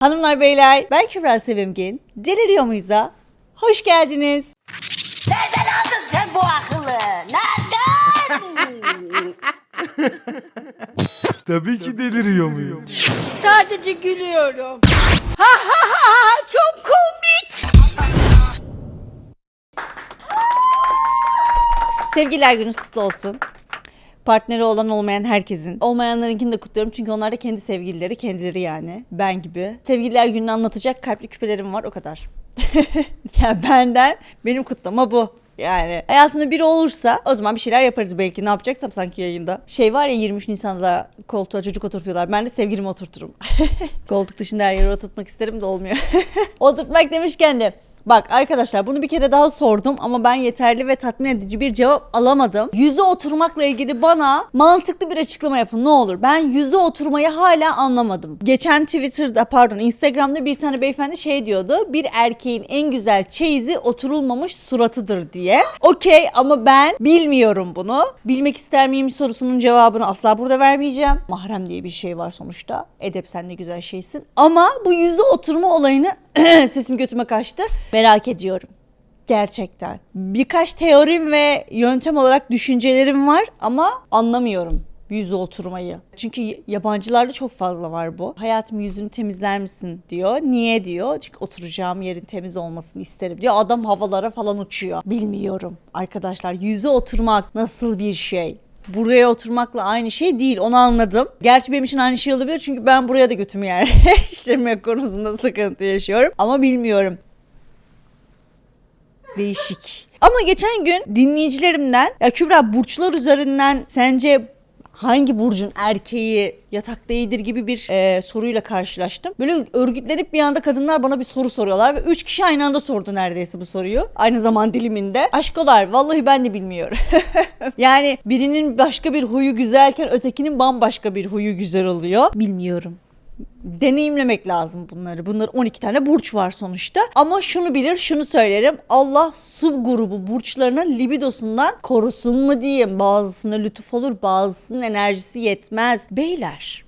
Hanımlar beyler ben Kübra Sevimgin. Deliriyor muyuz'a? Hoş geldiniz. Nereden aldın sen bu akıllı? Nereden? Tabii ki deliriyor muyuz? Sadece gülüyorum. Ha ha ha ha çok komik. Sevgililer gününüz kutlu olsun. Partneri olan olmayan herkesin. Olmayanlarınkini de kutluyorum çünkü onlar da kendi sevgilileri, kendileri yani. Ben gibi. Sevgililer gününü anlatacak kalpli küpelerim var o kadar. ya benden benim kutlama bu. Yani hayatımda biri olursa o zaman bir şeyler yaparız belki. Ne yapacaksam sanki yayında. Şey var ya 23 Nisan'da koltuğa çocuk oturtuyorlar. Ben de sevgilimi oturturum. Koltuk dışında her yere oturtmak isterim de olmuyor. Oturtmak demişken de Bak arkadaşlar bunu bir kere daha sordum ama ben yeterli ve tatmin edici bir cevap alamadım. Yüze oturmakla ilgili bana mantıklı bir açıklama yapın ne olur. Ben yüze oturmayı hala anlamadım. Geçen Twitter'da pardon Instagram'da bir tane beyefendi şey diyordu. Bir erkeğin en güzel çeyizi oturulmamış suratıdır diye. Okey ama ben bilmiyorum bunu. Bilmek ister miyim sorusunun cevabını asla burada vermeyeceğim. Mahrem diye bir şey var sonuçta. Edep sen ne güzel şeysin. Ama bu yüze oturma olayını sesim götüme kaçtı. Merak ediyorum. Gerçekten. Birkaç teorim ve yöntem olarak düşüncelerim var ama anlamıyorum yüzü oturmayı. Çünkü yabancılarda çok fazla var bu. Hayatım yüzünü temizler misin diyor. Niye diyor? Çünkü oturacağım yerin temiz olmasını isterim diyor. Adam havalara falan uçuyor. Bilmiyorum arkadaşlar. Yüzü oturmak nasıl bir şey? Buraya oturmakla aynı şey değil onu anladım. Gerçi benim için aynı şey olabilir çünkü ben buraya da götümü yerleştirmek konusunda sıkıntı yaşıyorum. Ama bilmiyorum. Değişik. Ama geçen gün dinleyicilerimden ya Kübra burçlar üzerinden sence hangi burcun erkeği yatakta iyidir gibi bir e, soruyla karşılaştım. Böyle örgütlenip bir anda kadınlar bana bir soru soruyorlar ve üç kişi aynı anda sordu neredeyse bu soruyu. Aynı zaman diliminde. Aşkolar vallahi ben de bilmiyorum. yani birinin başka bir huyu güzelken ötekinin bambaşka bir huyu güzel oluyor. Bilmiyorum deneyimlemek lazım bunları. Bunlar 12 tane burç var sonuçta. Ama şunu bilir, şunu söylerim. Allah sub grubu burçlarının libidosundan korusun mu diyeyim. Bazısına lütuf olur, bazısının enerjisi yetmez. Beyler,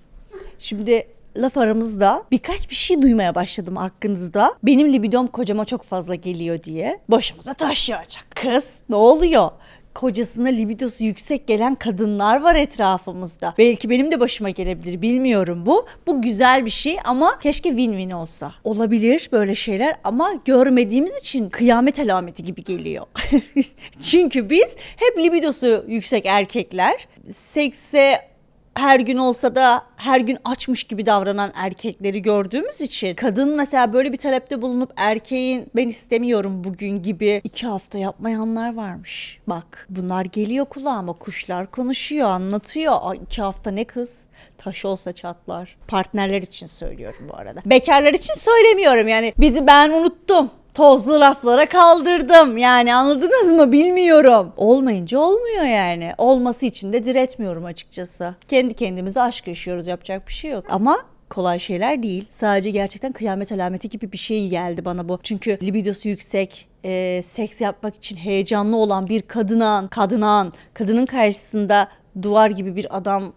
şimdi laf aramızda birkaç bir şey duymaya başladım hakkınızda. Benim libidom kocama çok fazla geliyor diye. Başımıza taş yağacak. Kız ne oluyor? Kocasına libidosu yüksek gelen kadınlar var etrafımızda. Belki benim de başıma gelebilir bilmiyorum bu. Bu güzel bir şey ama keşke win-win olsa. Olabilir böyle şeyler ama görmediğimiz için kıyamet alameti gibi geliyor. Çünkü biz hep libidosu yüksek erkekler sekse her gün olsa da her gün açmış gibi davranan erkekleri gördüğümüz için kadın mesela böyle bir talepte bulunup erkeğin ben istemiyorum bugün gibi iki hafta yapmayanlar varmış. Bak bunlar geliyor kulağıma kuşlar konuşuyor anlatıyor. Ay, iki hafta ne kız? Taş olsa çatlar. Partnerler için söylüyorum bu arada. Bekarlar için söylemiyorum yani bizi ben unuttum tozlu laflara kaldırdım. Yani anladınız mı bilmiyorum. Olmayınca olmuyor yani. Olması için de diretmiyorum açıkçası. Kendi kendimize aşk yaşıyoruz yapacak bir şey yok. Ama kolay şeyler değil. Sadece gerçekten kıyamet alameti gibi bir şey geldi bana bu. Çünkü libidosu yüksek, e, seks yapmak için heyecanlı olan bir kadının, kadının, kadının karşısında duvar gibi bir adam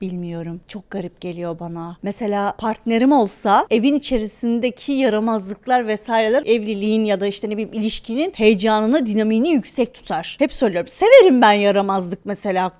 Bilmiyorum. Çok garip geliyor bana. Mesela partnerim olsa evin içerisindeki yaramazlıklar vesaireler evliliğin ya da işte ne bileyim ilişkinin heyecanını, dinamiğini yüksek tutar. Hep söylüyorum. Severim ben yaramazlık mesela.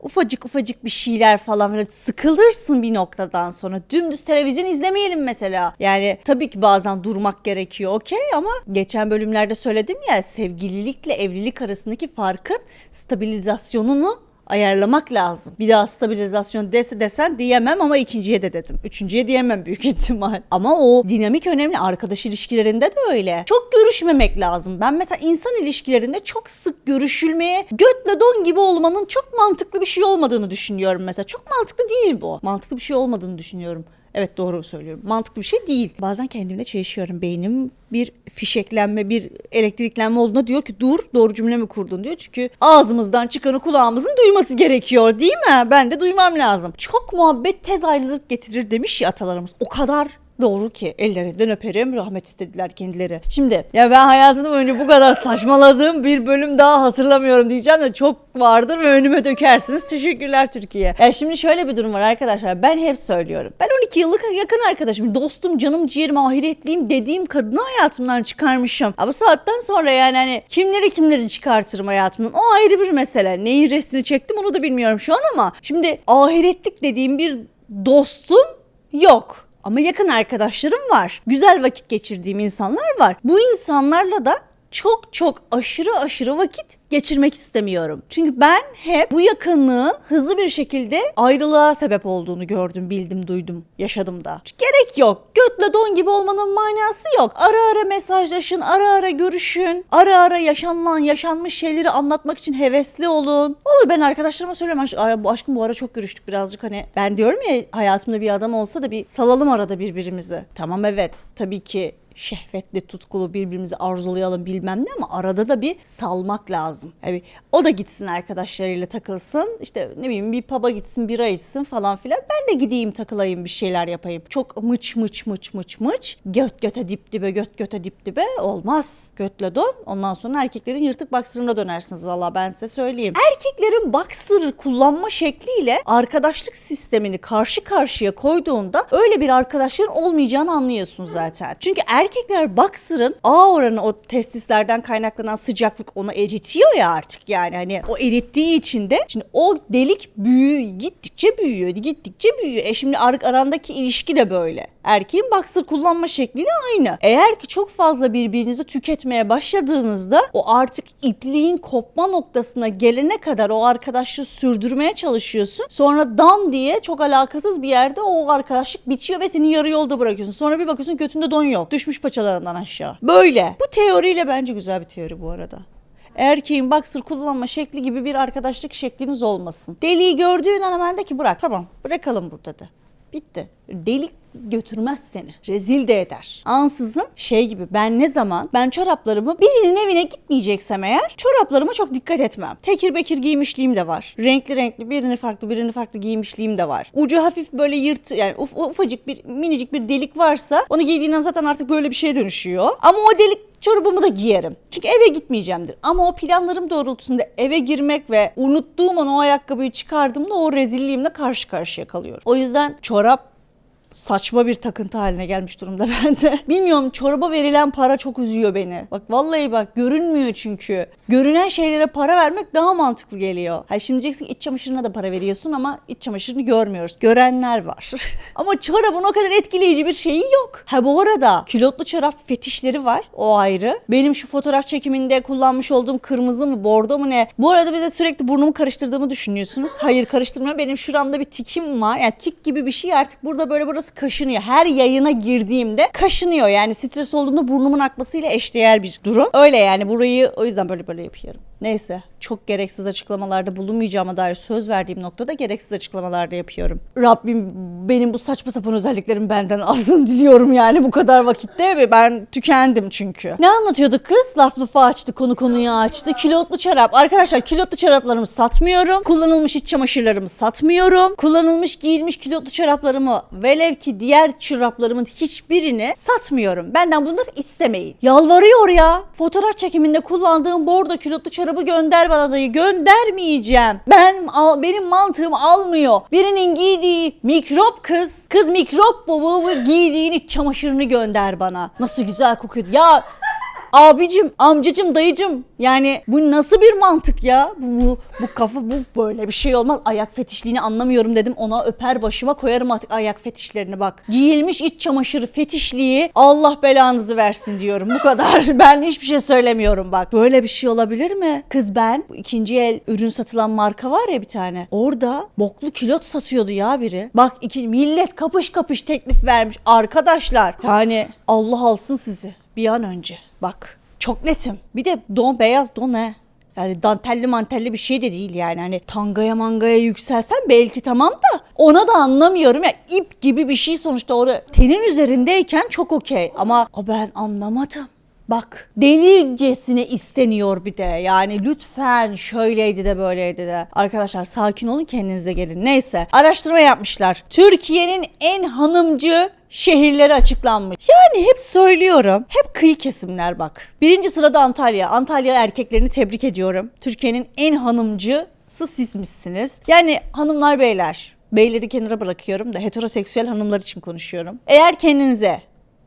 Ufacık ufacık bir şeyler falan böyle sıkılırsın bir noktadan sonra. Dümdüz televizyon izlemeyelim mesela. Yani tabii ki bazen durmak gerekiyor okey ama geçen bölümlerde söyledim ya sevgililikle evlilik arasındaki farkın stabilizasyonunu ayarlamak lazım. Bir daha stabilizasyon dese desen diyemem ama ikinciye de dedim. Üçüncüye diyemem büyük ihtimal. Ama o dinamik önemli. Arkadaş ilişkilerinde de öyle. Çok görüşmemek lazım. Ben mesela insan ilişkilerinde çok sık görüşülmeye götle don gibi olmanın çok mantıklı bir şey olmadığını düşünüyorum mesela. Çok mantıklı değil bu. Mantıklı bir şey olmadığını düşünüyorum. Evet doğru söylüyorum. Mantıklı bir şey değil. Bazen kendimle çelişiyorum. Beynim bir fişeklenme, bir elektriklenme olduğunda diyor ki dur doğru cümle mi kurdun diyor. Çünkü ağzımızdan çıkanı kulağımızın duyması gerekiyor değil mi? Ben de duymam lazım. Çok muhabbet tez ayrılık getirir demiş ya atalarımız. O kadar Doğru ki ellerinden öperim rahmet istediler kendileri. Şimdi ya ben hayatımda önce bu kadar saçmaladığım bir bölüm daha hatırlamıyorum diyeceğim de çok vardır ve önüme dökersiniz. Teşekkürler Türkiye. Ya şimdi şöyle bir durum var arkadaşlar ben hep söylüyorum. Ben 12 yıllık yakın arkadaşım, dostum, canım, ciğerim, ahiretliyim dediğim kadını hayatımdan çıkarmışım. Ama bu saatten sonra yani hani kimleri kimleri çıkartırım hayatımdan o ayrı bir mesele. Neyin restini çektim onu da bilmiyorum şu an ama şimdi ahiretlik dediğim bir dostum yok. Ama yakın arkadaşlarım var. Güzel vakit geçirdiğim insanlar var. Bu insanlarla da çok çok aşırı aşırı vakit geçirmek istemiyorum. Çünkü ben hep bu yakınlığın hızlı bir şekilde ayrılığa sebep olduğunu gördüm, bildim, duydum, yaşadım da. Çünkü gerek yok. Götle don gibi olmanın manası yok. Ara ara mesajlaşın, ara ara görüşün, ara ara yaşanılan, yaşanmış şeyleri anlatmak için hevesli olun. Olur ben arkadaşlarıma söylüyorum. "Aş- Bu aşkım bu ara çok görüştük birazcık hani. Ben diyorum ya hayatımda bir adam olsa da bir salalım arada birbirimizi. Tamam evet. Tabii ki şehvetli tutkulu birbirimizi arzulayalım bilmem ne ama arada da bir salmak lazım. Yani o da gitsin arkadaşlarıyla takılsın işte ne bileyim bir pub'a gitsin bira içsin falan filan ben de gideyim takılayım bir şeyler yapayım. Çok mıç mıç mıç mıç mıç göt göte dip dibe göt göte dip dibe olmaz. Götle don ondan sonra erkeklerin yırtık baksırına dönersiniz valla ben size söyleyeyim. Erkeklerin baksır kullanma şekliyle arkadaşlık sistemini karşı karşıya koyduğunda öyle bir arkadaşlığın olmayacağını anlıyorsun zaten. Çünkü erkekler baksırın A oranı o testislerden kaynaklanan sıcaklık onu eritiyor ya artık yani hani o erittiği için de şimdi o delik büyüyor gittikçe büyüyor gittikçe büyüyor. E şimdi ar- arandaki ilişki de böyle. Erkeğin baksır kullanma şekli de aynı. Eğer ki çok fazla birbirinizi tüketmeye başladığınızda o artık ipliğin kopma noktasına gelene kadar o arkadaşlığı sürdürmeye çalışıyorsun. Sonra dam diye çok alakasız bir yerde o arkadaşlık bitiyor ve seni yarı yolda bırakıyorsun. Sonra bir bakıyorsun götünde don yok. Düşmüş paçalarından aşağı. Böyle. Bu teoriyle bence güzel bir teori bu arada. Erkeğin boxer kullanma şekli gibi bir arkadaşlık şekliniz olmasın. Deliği gördüğün an hemen de ki bırak. Tamam bırakalım burada da. Bitti. Delik götürmez seni. Rezil de eder. Ansızın şey gibi ben ne zaman ben çoraplarımı birinin evine gitmeyeceksem eğer çoraplarıma çok dikkat etmem. Tekir bekir giymişliğim de var. Renkli renkli birini farklı birini farklı giymişliğim de var. Ucu hafif böyle yırt yani uf, ufacık bir minicik bir delik varsa onu giydiğinden zaten artık böyle bir şeye dönüşüyor. Ama o delik çorabımı da giyerim. Çünkü eve gitmeyeceğimdir. Ama o planlarım doğrultusunda eve girmek ve unuttuğum an o ayakkabıyı çıkardığımda o rezilliğimle karşı karşıya kalıyorum. O yüzden çorap saçma bir takıntı haline gelmiş durumda bende. Bilmiyorum çoraba verilen para çok üzüyor beni. Bak vallahi bak görünmüyor çünkü. Görünen şeylere para vermek daha mantıklı geliyor. Ha şimdi diyeceksin iç çamaşırına da para veriyorsun ama iç çamaşırını görmüyoruz. Görenler var. ama çorabın o kadar etkileyici bir şeyi yok. Ha bu arada kilotlu çorap fetişleri var. O ayrı. Benim şu fotoğraf çekiminde kullanmış olduğum kırmızı mı bordo mu ne? Bu arada bir de sürekli burnumu karıştırdığımı düşünüyorsunuz. Hayır karıştırma. Benim şuramda bir tikim var. Yani tik gibi bir şey artık burada böyle burası kaşınıyor. Her yayına girdiğimde kaşınıyor. Yani stres olduğumda burnumun akmasıyla eşdeğer bir durum. Öyle yani burayı o yüzden böyle böyle yapıyorum. Neyse çok gereksiz açıklamalarda bulunmayacağıma dair söz verdiğim noktada gereksiz açıklamalarda yapıyorum. Rabbim benim bu saçma sapan özelliklerim benden alsın diliyorum yani bu kadar vakitte ve ben tükendim çünkü. Ne anlatıyordu kız? Laf lafı açtı, konu konuyu açtı. Kilotlu çorap. Arkadaşlar kilotlu çoraplarımı satmıyorum. Kullanılmış iç çamaşırlarımı satmıyorum. Kullanılmış giyilmiş kilotlu çoraplarımı velev ki diğer çoraplarımın hiçbirini satmıyorum. Benden bunları istemeyin. Yalvarıyor ya. Fotoğraf çekiminde kullandığım bordo kilotlu çorabı gönder bana dayı. Göndermeyeceğim. Ben al, benim mantığım almıyor. Birinin giydiği mikrop kız. Kız mikrop bu, bu, bu giydiğin iç çamaşırını gönder bana. Nasıl güzel kokuyor. Ya Abicim, amcacım, dayıcım yani bu nasıl bir mantık ya? Bu, bu, bu kafa bu böyle bir şey olmaz. Ayak fetişliğini anlamıyorum dedim. Ona öper başıma koyarım artık ayak fetişlerini bak. Giyilmiş iç çamaşırı fetişliği Allah belanızı versin diyorum. Bu kadar. Ben hiçbir şey söylemiyorum bak. Böyle bir şey olabilir mi? Kız ben bu ikinci el ürün satılan marka var ya bir tane. Orada boklu kilot satıyordu ya biri. Bak iki millet kapış kapış teklif vermiş arkadaşlar. Yani Allah alsın sizi bir an önce. Bak çok netim. Bir de don beyaz don ne? Yani dantelli mantelli bir şey de değil yani. Hani tangaya mangaya yükselsen belki tamam da ona da anlamıyorum ya. ip gibi bir şey sonuçta orada tenin üzerindeyken çok okey. Ama o ben anlamadım. Bak delircesine isteniyor bir de. Yani lütfen şöyleydi de böyleydi de. Arkadaşlar sakin olun kendinize gelin. Neyse araştırma yapmışlar. Türkiye'nin en hanımcı şehirleri açıklanmış. Yani hep söylüyorum. Hep kıyı kesimler bak. Birinci sırada Antalya. Antalya erkeklerini tebrik ediyorum. Türkiye'nin en hanımcısı sizmişsiniz. Yani hanımlar beyler. Beyleri kenara bırakıyorum da heteroseksüel hanımlar için konuşuyorum. Eğer kendinize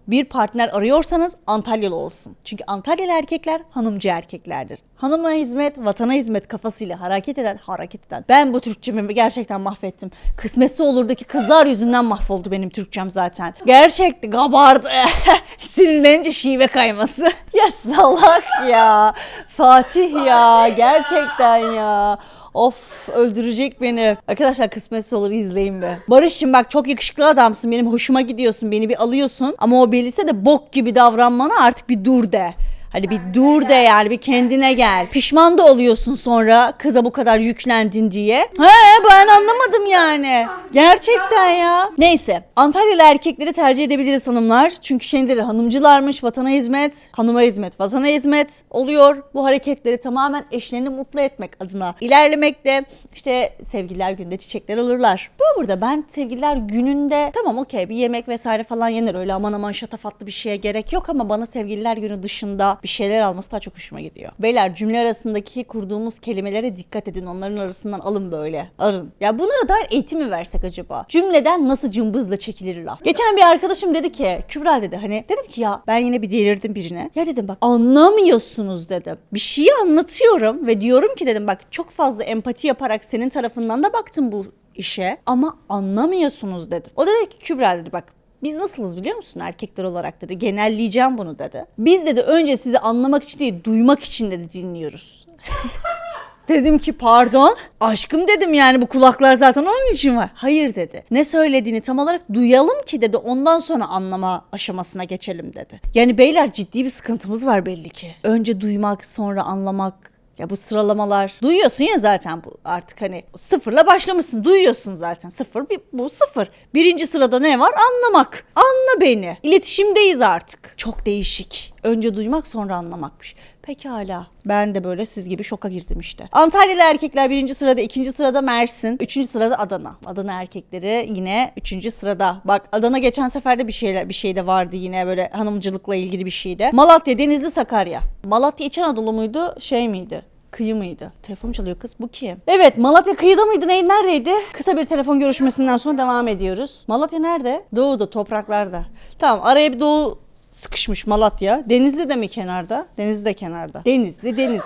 bir partner arıyorsanız Antalyalı olsun. Çünkü Antalyalı erkekler hanımcı erkeklerdir. Hanıma hizmet, vatana hizmet kafasıyla hareket eden, hareket eden. Ben bu Türkçemi gerçekten mahvettim. Kısmetse olurdaki kızlar yüzünden mahvoldu benim Türkçem zaten. Gerçekti, kabardı. Sinirlenince şive kayması. ya salak ya. Fatih ya. Gerçekten ya. Of öldürecek beni. Arkadaşlar kısmetse olur izleyin be. Barış'ım bak çok yakışıklı adamsın. Benim hoşuma gidiyorsun. Beni bir alıyorsun. Ama o belirse de bok gibi davranmana artık bir dur de. Hadi bir dur de yani bir kendine gel. Pişman da oluyorsun sonra kıza bu kadar yüklendin diye. He ben anlamadım yani. Gerçekten ya. Neyse Antalyalı erkekleri tercih edebiliriz hanımlar. Çünkü kendileri hanımcılarmış. Vatana hizmet, hanıma hizmet, vatana hizmet oluyor. Bu hareketleri tamamen eşlerini mutlu etmek adına ilerlemekte. İşte sevgililer günde çiçekler alırlar. Bu burada ben sevgililer gününde tamam okey bir yemek vesaire falan yenir. Öyle aman aman şatafatlı bir şeye gerek yok ama bana sevgililer günü dışında bir şeyler alması daha çok hoşuma gidiyor. Beyler cümle arasındaki kurduğumuz kelimelere dikkat edin. Onların arasından alın böyle. Arın. Ya bunlara dair eğitim mi versek acaba? Cümleden nasıl cımbızla çekilir laf? Geçen bir arkadaşım dedi ki Kübra dedi hani dedim ki ya ben yine bir delirdim birine. Ya dedim bak anlamıyorsunuz dedim. Bir şeyi anlatıyorum ve diyorum ki dedim bak çok fazla empati yaparak senin tarafından da baktım bu işe ama anlamıyorsunuz dedim. O dedi ki Kübra dedi bak biz nasılız biliyor musun erkekler olarak dedi. Genelleyeceğim bunu dedi. Biz dedi önce sizi anlamak için değil duymak için dedi dinliyoruz. Dedim ki pardon. Aşkım dedim yani bu kulaklar zaten onun için var. Hayır dedi. Ne söylediğini tam olarak duyalım ki dedi. Ondan sonra anlama aşamasına geçelim dedi. Yani beyler ciddi bir sıkıntımız var belli ki. Önce duymak sonra anlamak ya bu sıralamalar duyuyorsun ya zaten bu artık hani sıfırla başlamışsın duyuyorsun zaten sıfır bir, bu sıfır. Birinci sırada ne var anlamak. Anla beni. İletişimdeyiz artık. Çok değişik. Önce duymak sonra anlamakmış. Pekala. Ben de böyle siz gibi şoka girdim işte. Antalyalı erkekler birinci sırada, ikinci sırada Mersin, üçüncü sırada Adana. Adana erkekleri yine üçüncü sırada. Bak Adana geçen seferde bir şeyler bir şey de vardı yine böyle hanımcılıkla ilgili bir şeydi. Malatya, Denizli, Sakarya. Malatya İç Anadolu muydu, şey miydi? Kıyı mıydı? Telefon çalıyor kız. Bu kim? Evet Malatya kıyıda mıydı? Neydi? Neredeydi? Kısa bir telefon görüşmesinden sonra devam ediyoruz. Malatya nerede? Doğuda, topraklarda. Tamam araya bir doğu sıkışmış Malatya. Denizli de mi kenarda? Denizli de kenarda. Denizli, deniz.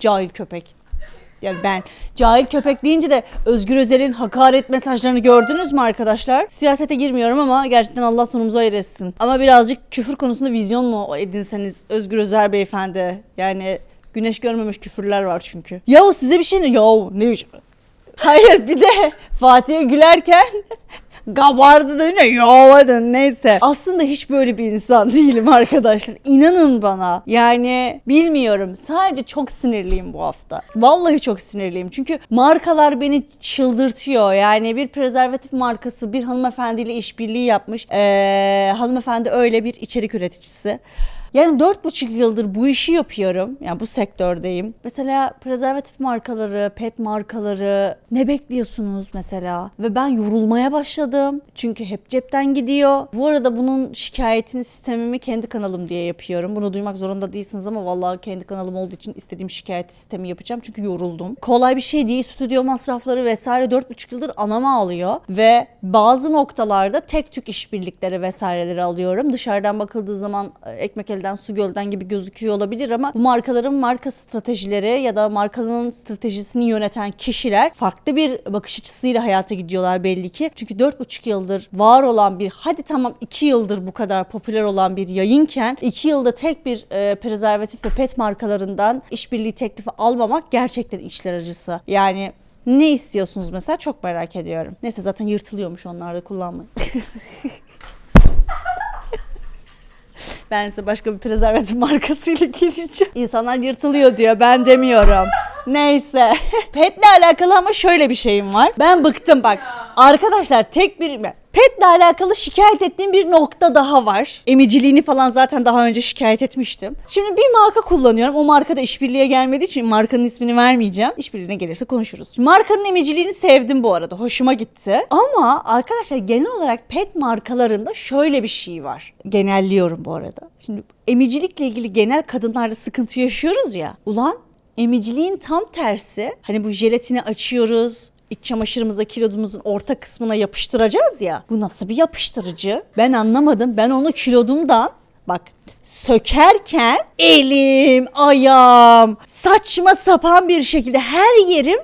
Cahil köpek. Yani ben cahil köpek deyince de Özgür Özel'in hakaret mesajlarını gördünüz mü arkadaşlar? Siyasete girmiyorum ama gerçekten Allah sonumuzu hayır etsin. Ama birazcık küfür konusunda vizyon mu edinseniz Özgür Özel beyefendi? Yani güneş görmemiş küfürler var çünkü. Yahu size bir şey ne? Yahu ne biçim- Hayır bir de Fatih'e gülerken Gabardı da ne yoladın neyse. Aslında hiç böyle bir insan değilim arkadaşlar. İnanın bana. Yani bilmiyorum. Sadece çok sinirliyim bu hafta. Vallahi çok sinirliyim. Çünkü markalar beni çıldırtıyor. Yani bir prezervatif markası bir hanımefendiyle işbirliği yapmış. Ee, hanımefendi öyle bir içerik üreticisi. Yani dört buçuk yıldır bu işi yapıyorum. Yani bu sektördeyim. Mesela prezervatif markaları, pet markaları ne bekliyorsunuz mesela? Ve ben yorulmaya başladım. Çünkü hep cepten gidiyor. Bu arada bunun şikayetini sistemimi kendi kanalım diye yapıyorum. Bunu duymak zorunda değilsiniz ama vallahi kendi kanalım olduğu için istediğim şikayet sistemi yapacağım. Çünkü yoruldum. Kolay bir şey değil. Stüdyo masrafları vesaire dört buçuk yıldır anama alıyor. Ve bazı noktalarda tek tük işbirlikleri vesaireleri alıyorum. Dışarıdan bakıldığı zaman e, ekmek elden su gölden gibi gözüküyor olabilir ama bu markaların marka stratejileri ya da markanın stratejisini yöneten kişiler farklı bir bakış açısıyla hayata gidiyorlar belli ki. Çünkü dört buçuk yıldır var olan bir hadi tamam iki yıldır bu kadar popüler olan bir yayınken iki yılda tek bir e, prezervatif ve pet markalarından işbirliği teklifi almamak gerçekten içler acısı. Yani ne istiyorsunuz mesela çok merak ediyorum. Neyse zaten yırtılıyormuş onlar da kullanmayın. Ben size başka bir prezervatif markasıyla geleceğim. İnsanlar yırtılıyor diyor. Ben demiyorum. Neyse. Petle alakalı ama şöyle bir şeyim var. Ben bıktım bak. Arkadaşlar tek bir Pet'le alakalı şikayet ettiğim bir nokta daha var. Emiciliğini falan zaten daha önce şikayet etmiştim. Şimdi bir marka kullanıyorum. O marka da işbirliğe gelmediği için markanın ismini vermeyeceğim. İşbirliğine gelirse konuşuruz. Markanın emiciliğini sevdim bu arada. Hoşuma gitti. Ama arkadaşlar genel olarak pet markalarında şöyle bir şey var. Genelliyorum bu arada. Şimdi emicilikle ilgili genel kadınlarda sıkıntı yaşıyoruz ya. Ulan emiciliğin tam tersi. Hani bu jelatini açıyoruz. İç çamaşırımıza kilodumuzun orta kısmına yapıştıracağız ya. Bu nasıl bir yapıştırıcı? Ben anlamadım. Ben onu kilodumdan bak sökerken elim, ayağım saçma sapan bir şekilde her yerim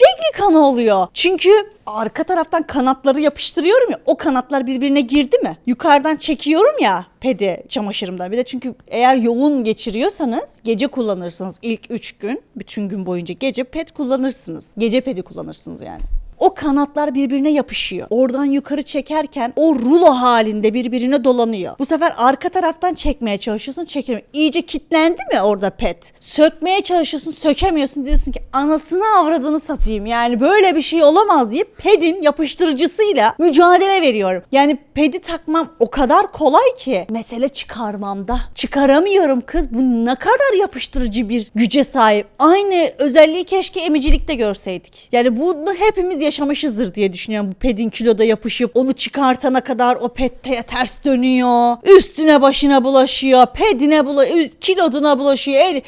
renkli kan oluyor. Çünkü arka taraftan kanatları yapıştırıyorum ya o kanatlar birbirine girdi mi? Yukarıdan çekiyorum ya pedi çamaşırımdan. Bir de çünkü eğer yoğun geçiriyorsanız gece kullanırsınız ilk 3 gün. Bütün gün boyunca gece ped kullanırsınız. Gece pedi kullanırsınız yani. O kanatlar birbirine yapışıyor. Oradan yukarı çekerken o rulo halinde birbirine dolanıyor. Bu sefer arka taraftan çekmeye çalışıyorsun çekemiyor. İyice kitlendi mi orada pet? Sökmeye çalışıyorsun sökemiyorsun diyorsun ki anasını avradını satayım. Yani böyle bir şey olamaz deyip pedin yapıştırıcısıyla mücadele veriyorum. Yani pedi takmam o kadar kolay ki mesele çıkarmamda. Çıkaramıyorum kız. Bu ne kadar yapıştırıcı bir güce sahip. Aynı özelliği keşke emicilikte görseydik. Yani bunu hepimiz yaşamışızdır diye düşünüyorum. Bu pedin kiloda yapışıp onu çıkartana kadar o pet ters dönüyor. Üstüne başına bulaşıyor. Pedine bulaşıyor. Kiloduna bulaşıyor. El...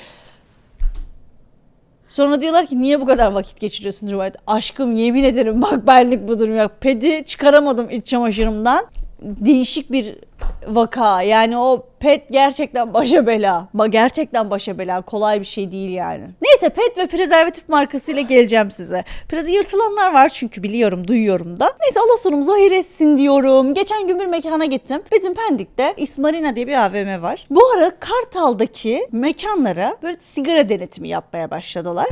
Sonra diyorlar ki niye bu kadar vakit geçiriyorsun Rivayet? Aşkım yemin ederim bak benlik bu durum yok. Pedi çıkaramadım iç çamaşırımdan. Değişik bir vaka. Yani o pet gerçekten başa bela. Ba gerçekten başa bela. Kolay bir şey değil yani. Neyse pet ve prezervatif markasıyla geleceğim size. Biraz yırtılanlar var çünkü biliyorum, duyuyorum da. Neyse Allah sonumuzu hayır etsin diyorum. Geçen gün bir mekana gittim. Bizim Pendik'te İsmarina diye bir AVM var. Bu ara Kartal'daki mekanlara böyle sigara denetimi yapmaya başladılar.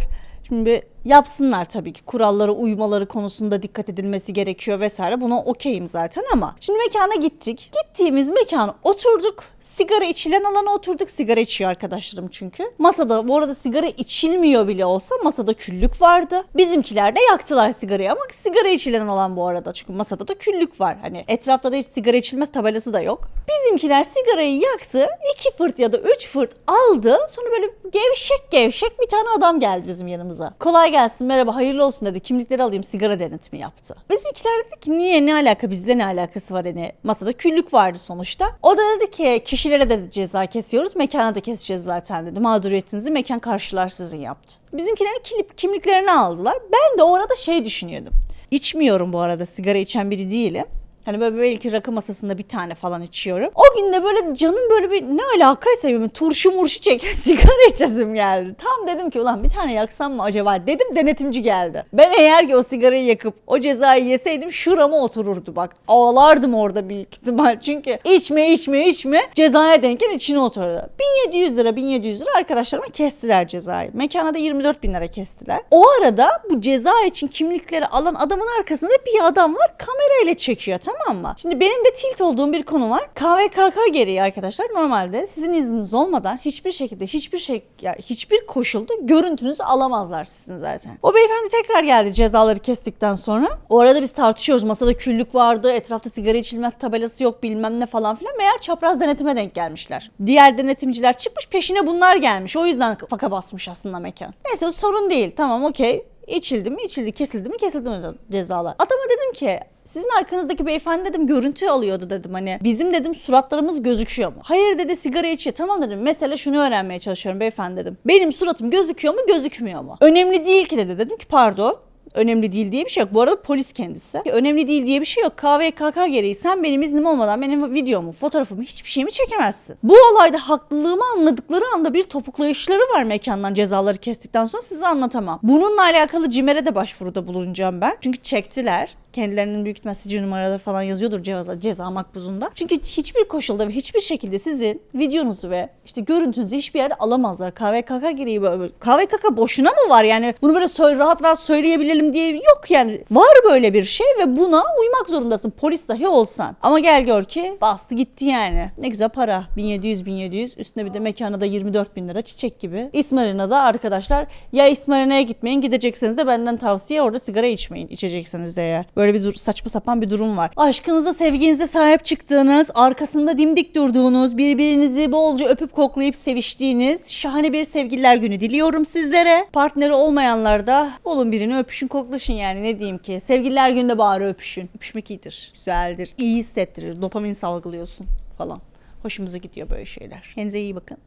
Şimdi yapsınlar tabii ki kurallara uymaları konusunda dikkat edilmesi gerekiyor vesaire. Buna okeyim zaten ama. Şimdi mekana gittik. Gittiğimiz mekana oturduk. Sigara içilen alana oturduk. Sigara içiyor arkadaşlarım çünkü. Masada bu arada sigara içilmiyor bile olsa masada küllük vardı. Bizimkiler de yaktılar sigarayı ama sigara içilen alan bu arada. Çünkü masada da küllük var. Hani etrafta da hiç sigara içilmez tabelası da yok. Bizimkiler sigarayı yaktı. iki fırt ya da üç fırt aldı. Sonra böyle gevşek gevşek bir tane adam geldi bizim yanımıza. Kolay gelsin merhaba hayırlı olsun dedi. Kimlikleri alayım sigara denetimi yaptı. Bizimkiler dedi ki niye ne alaka bizle ne alakası var hani masada küllük vardı sonuçta. O da dedi ki kişilere de ceza kesiyoruz mekana da keseceğiz zaten dedi. Mağduriyetinizi mekan karşılar sizin yaptı. Bizimkilerin kilip, kimliklerini aldılar. Ben de o arada şey düşünüyordum. İçmiyorum bu arada sigara içen biri değilim. Hani böyle belki rakı masasında bir tane falan içiyorum. O gün de böyle canım böyle bir ne alakaysa böyle turşu murşu çeken sigara içesim geldi. Tam dedim ki ulan bir tane yaksam mı acaba dedim denetimci geldi. Ben eğer ki o sigarayı yakıp o cezayı yeseydim şurama otururdu bak. Ağlardım orada büyük ihtimal. Çünkü içme içme içme cezaya denken içine oturdu. 1700 lira 1700 lira arkadaşlarıma kestiler cezayı. Mekana da 24 bin lira kestiler. O arada bu ceza için kimlikleri alan adamın arkasında bir adam var kamerayla çekiyor tamam mı? Şimdi benim de tilt olduğum bir konu var. KVKK gereği arkadaşlar normalde sizin izniniz olmadan hiçbir şekilde hiçbir şey ya hiçbir koşulda görüntünüzü alamazlar sizin zaten. O beyefendi tekrar geldi cezaları kestikten sonra. O arada biz tartışıyoruz. Masada küllük vardı. Etrafta sigara içilmez tabelası yok bilmem ne falan filan. Meğer çapraz denetime denk gelmişler. Diğer denetimciler çıkmış peşine bunlar gelmiş. O yüzden faka basmış aslında mekan. Neyse sorun değil. Tamam okey. İçildi mi içildi kesildi mi kesildi mi cezalar. Adama dedim ki sizin arkanızdaki beyefendi dedim görüntü alıyordu dedim hani bizim dedim suratlarımız gözüküyor mu? Hayır dedi sigara içiyor. Tamam dedim mesele şunu öğrenmeye çalışıyorum beyefendi dedim. Benim suratım gözüküyor mu gözükmüyor mu? Önemli değil ki dedi. Dedim ki pardon önemli değil diye bir şey yok. Bu arada polis kendisi. Önemli değil diye bir şey yok. KVKK gereği sen benim iznim olmadan benim videomu, fotoğrafımı hiçbir şeyimi çekemezsin. Bu olayda haklılığımı anladıkları anda bir topuklayışları var mekandan cezaları kestikten sonra size anlatamam. Bununla alakalı CİMER'e de başvuruda bulunacağım ben. Çünkü çektiler. Kendilerinin büyük ihtimal sicil numaraları falan yazıyordur ceza, ceza makbuzunda. Çünkü hiçbir koşulda ve hiçbir şekilde sizin videonuzu ve işte görüntünüzü hiçbir yerde alamazlar. KVKK gereği böyle. KVKK boşuna mı var yani? Bunu böyle rahat rahat söyleyebilelim ederim diye yok yani. Var böyle bir şey ve buna uymak zorundasın. Polis dahi olsan. Ama gel gör ki bastı gitti yani. Ne güzel para. 1700 1700 üstüne bir de mekana da 24 bin lira çiçek gibi. İsmarina'da arkadaşlar ya İsmarina'ya gitmeyin gidecekseniz de benden tavsiye orada sigara içmeyin içecekseniz de eğer. Böyle bir saçma sapan bir durum var. Aşkınıza sevginize sahip çıktığınız arkasında dimdik durduğunuz birbirinizi bolca öpüp koklayıp seviştiğiniz şahane bir sevgililer günü diliyorum sizlere. Partneri olmayanlar da bulun birini öpüşün koklaşın yani ne diyeyim ki. Sevgililer günde bari öpüşün. Öpüşmek iyidir, güzeldir, iyi hissettirir, dopamin salgılıyorsun falan. Hoşumuza gidiyor böyle şeyler. Kendinize iyi bakın.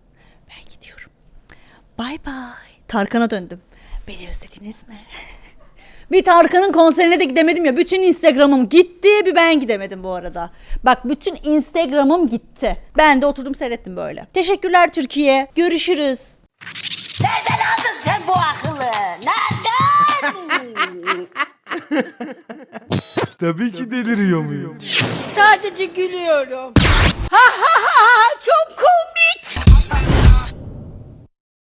Ben gidiyorum. Bay bay. Tarkan'a döndüm. Beni özlediniz mi? Bir Tarkan'ın konserine de gidemedim ya. Bütün Instagram'ım gitti. Bir ben gidemedim bu arada. Bak bütün Instagram'ım gitti. Ben de oturdum seyrettim böyle. Teşekkürler Türkiye. Görüşürüz. Nereden aldın sen bu akıllı? Tabii ki deliriyor muyuz? Sadece gülüyorum. Ha ha ha ha çok komik.